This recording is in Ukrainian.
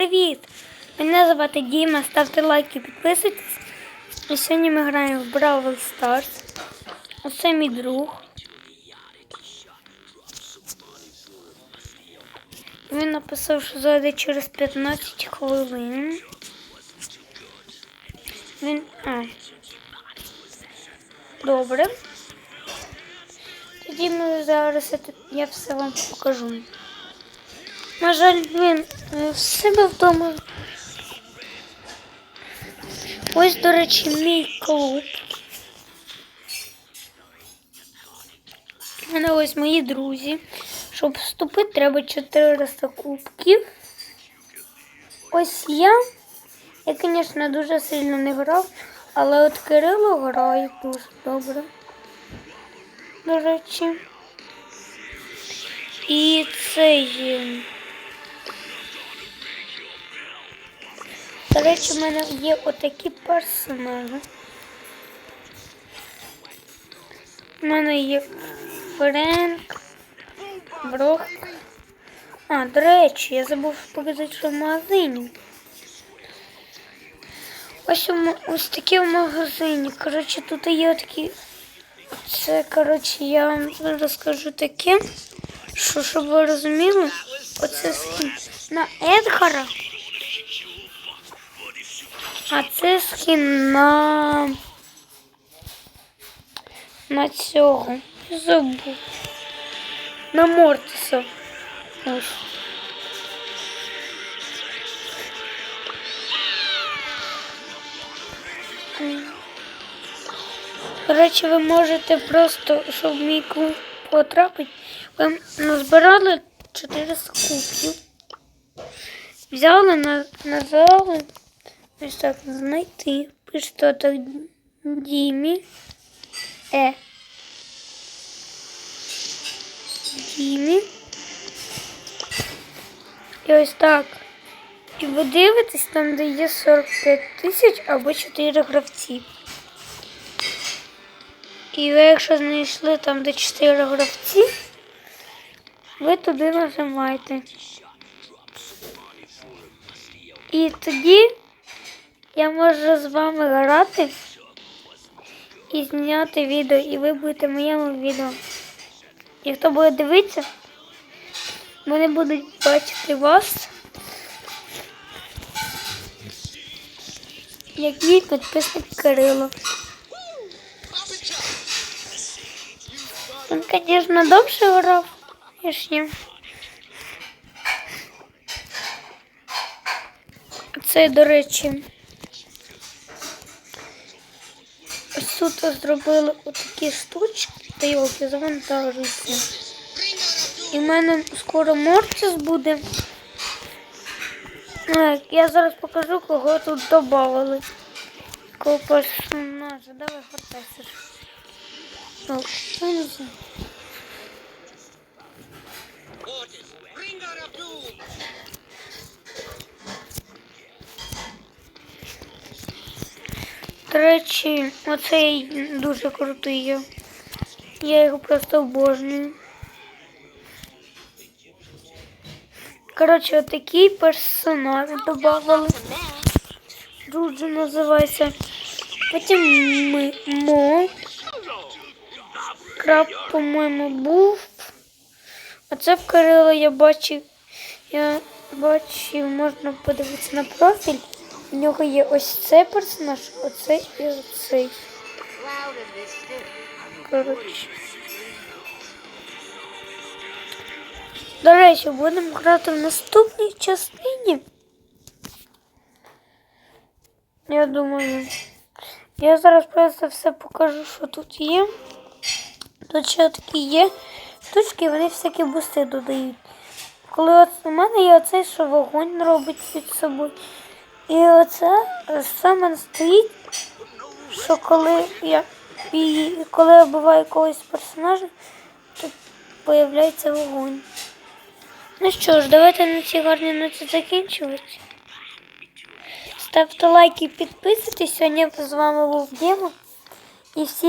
Привіт! Мене звати Діма, ставте лайки, підписуйтесь. І сьогодні ми граємо в Бравл Stars. Оце мій друг. Він написав, що зайде через 15 хвилин. Він. А. Добре. Тоді ми зараз я все вам покажу. На жаль, він е, в себе вдома. Ось, до речі, мій клуб. У мене ось мої друзі. Щоб вступити, треба 400 кубків. Ось я. Я, звісно, дуже сильно не грав, але от Кирило грає дуже добре. До речі. І цей. До речі, в мене є отакі персонажі. У мене є Френк, Брок. А, до речі, я забув показати, що в магазині. Ось, ось такі в магазині. Коротше, тут є такі. Це, коротше, я вам розкажу таке, що щоб ви розуміли, оце скін на Едгара. А це скін на. На цього. Забув. На Мортиса. Ось. Речі, ви можете просто, щоб мій клуб потрапити, ви назбирали 400 кубків. Взяли, на- назвали, ось так, знайти. Пишете так Дімі. Е. Дімі. І ось так. І ви дивитесь там, де є 45 тисяч або 4 гравці. І ви, якщо знайшли там, де 4 гравці, ви туди нажимаєте. І тоді я можу з вами грати і зняти відео, і ви будете моєму відео. І хто буде дивитися, вони будуть бачити вас. Як мій підписник Кирило. Він, звісно, довше грав, ніж я. Це, до речі, ось тут зробили отакі штучки, та йолки завантажуються. І в мене скоро Мортис буде. Е, Я зараз покажу, кого тут додавали. Кого персонажа. Давай не знаю. До речі, оцей дуже крутий. Я його просто обожнюю. Коротше, отакий персонаж додавали. Джуджу називається. Потім ми мо. Краб, по-моєму, був. А це в Кирила я бачив. Я бачив, можна подивитися на профіль. У нього є ось цей персонаж, оцей і оцей. Коротше. До речі, будемо грати в наступній частині. Я думаю. Я зараз просто все покажу, що тут є. Тут ще такі є. Штучки, вони всякі бусти додають. Коли от у мене є оцей, що вогонь робить під собою. І оце саме стоїть, що коли я і коли я буваю когось персонажа, то появляється вогонь. Ну що ж, давайте на цій гарній ноті закінчувати. Ставте лайки, підписуйтесь. Сьогодні з вами був Діма. І всім